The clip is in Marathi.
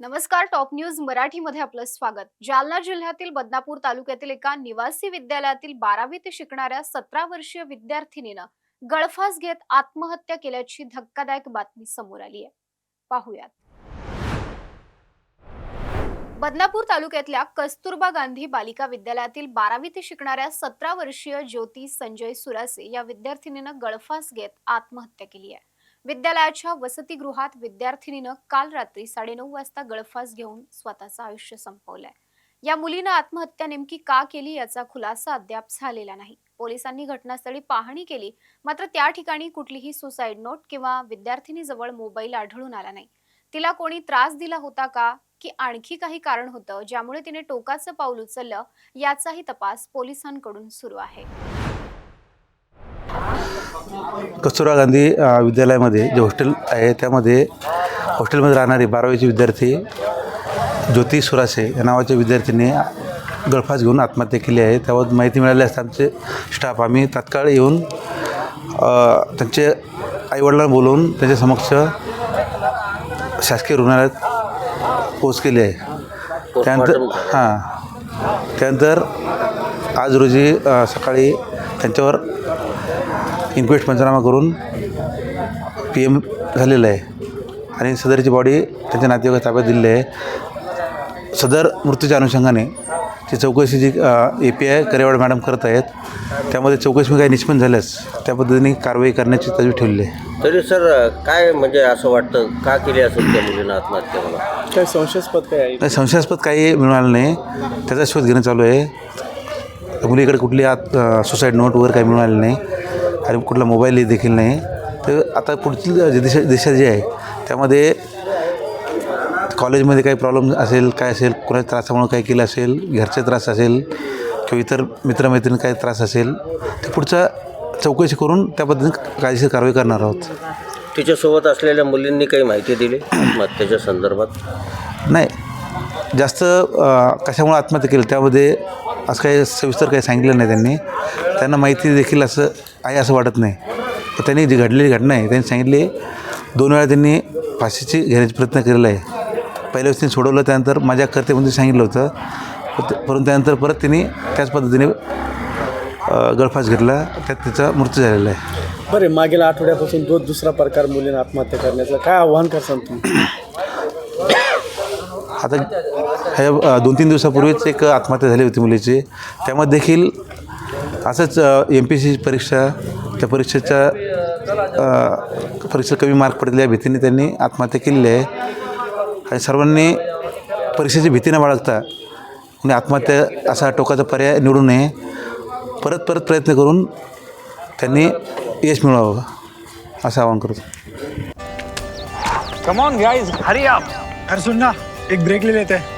नमस्कार टॉप न्यूज मराठीमध्ये आपलं स्वागत. जालना जिल्ह्यातील बदनापूर तालुक्यातील एका निवासी विद्यालयातील बारावीत शिकणाऱ्या सतरा वर्षीय विद्यार्थिनीनं गळफास घेत आत्महत्या केल्याची धक्कादायक बातमी समोर आली आहे. पाहुयात. बदनापूर तालुक्यातल्या कस्तुरबा गांधी बालिका विद्यालयातील बारावीत शिकणाऱ्या सतरा वर्षीय ज्योती संजय सुरासे या विद्यार्थिनीनं गळफास घेत आत्महत्या केली आहे. विद्यालयाच्या वसतिगृहात विद्यार्थिनीनं काल रात्री साडेनऊ वाजता गळफास घेऊन स्वतःचं आयुष्य संपवलंय. या मुलीनं आत्महत्या नेमकी का केली याचा खुलासा अद्याप झालेला नाही. पोलिसांनी घटनास्थळी पाहणी केली मात्र त्या ठिकाणी कुठलीही सुसाईड नोट किंवा विद्यार्थिनीजवळ मोबाईल आढळून आला नाही. तिला कोणी त्रास दिला होता का की आणखी काही कारण होतं ज्यामुळे तिने टोकाचं पाऊल उचललं याचाही तपास पोलिसांकडून सुरू आहे. कस्तुरबा गांधी विद्यालयामध्ये जे हॉस्टेल आहे त्यामध्ये हॉस्टेलमध्ये राहणारे बारावीचे विद्यार्थी ज्योती सुरासे या नावाच्या विद्यार्थीने गळफास घेऊन आत्महत्या केली आहे. त्यावर माहिती मिळाली असता आमचे स्टाफ. आम्ही तात्काळ येऊन त्यांचे आईवडिलांना बोलवून त्यांच्या समक्ष शासकीय रुग्णालयात पोच केली आहे. त्यानंतर हां. त्यानंतर आज रोजी सकाळी त्यांच्यावर इन्क्वेस्ट पंचनामा करून पी एम झालेलं आहे. आणि सदरची बॉडी त्यांच्या नातेवाईक ताब्यात दिलेली आहे. सदर मृत्यूच्या अनुषंगाने ती चौकशी जी A P I Karewad madam करत आहेत त्यामध्ये चौकशी काही निष्पन्न झाल्यास त्या पद्धतीने कारवाई करण्याची तजवीज ठेवली आहे. तरी सर काय म्हणजे असं वाटतं? का केली असेल त्या मुलीनं आत्महत्या मला काय संशयास्पद काय नाही संशयास्पद काही मिळालं नाही. त्याचा शोध घेणं चालू आहे. मुलीकडे कुठली आत सुसाईड नोट वगैरे काही मिळालं नाही. आणि कुठला मोबाईल देखील नाही. तर आता पुढची जी दिशा दिशा जी आहे त्यामध्ये कॉलेजमध्ये काही प्रॉब्लेम असेल काय असेल कोणाच्या त्रासामुळे काही केलं असेल घरचे त्रास असेल किंवा इतर मित्रमैत्रिणी काही त्रास असेल ते पुढचा चौकशी करून त्या पद्धतीने कायदेशीर कारवाई करणार आहोत. तिच्यासोबत असलेल्या मुलींनी काही माहिती दिली आत्महत्येच्या संदर्भात? नाही. जास्त कशामुळे आत्महत्या केली त्यामध्ये असं काही सविस्तर काही सांगितलं नाही त्यांनी. त्यांना माहिती देखील असं आहे असं वाटत नाही. तर त्यांनी जी घडलेली घटना आहे त्यांनी सांगितली दोन वेळा त्यांनी फाशीची घेण्याचा प्रयत्न केलेला आहे. पहिल्या वेळेस त्यांनी सोडवलं त्यानंतर माझ्या करते म्हणून सांगितलं होतं. परंतु त्यानंतर परत त्यांनी त्याच पद्धतीने गळफास घेतला त्यात तिचा मृत्यू झालेला आहे. बरे मागील आठवड्यापासून तो दुसरा प्रकार मुलीनं आत्महत्या करण्याचं काय आव्हान करसान तुम्ही? आता ह्या दोन तीन दिवसापूर्वीच एक आत्महत्या झाली होती मुलीची. त्यामध्ये देखील असंच एम पी सी परीक्षा त्या परीक्षेच्या अ, परीक्षा कमी मार्क पडलेल्या भीतीने त्यांनी आत्महत्या केलेली आहे. आणि सर्वांनी परीक्षेची भीती न बाळगता आणि आत्महत्या असा टोकाचा पर्याय निवडू नये परत परत प्रयत्न करून त्यांनी यश मिळवावं असं आवाहन करतो. Come on guys hurry up अरे सुन ना एक ब्रेक ले लेते. हैं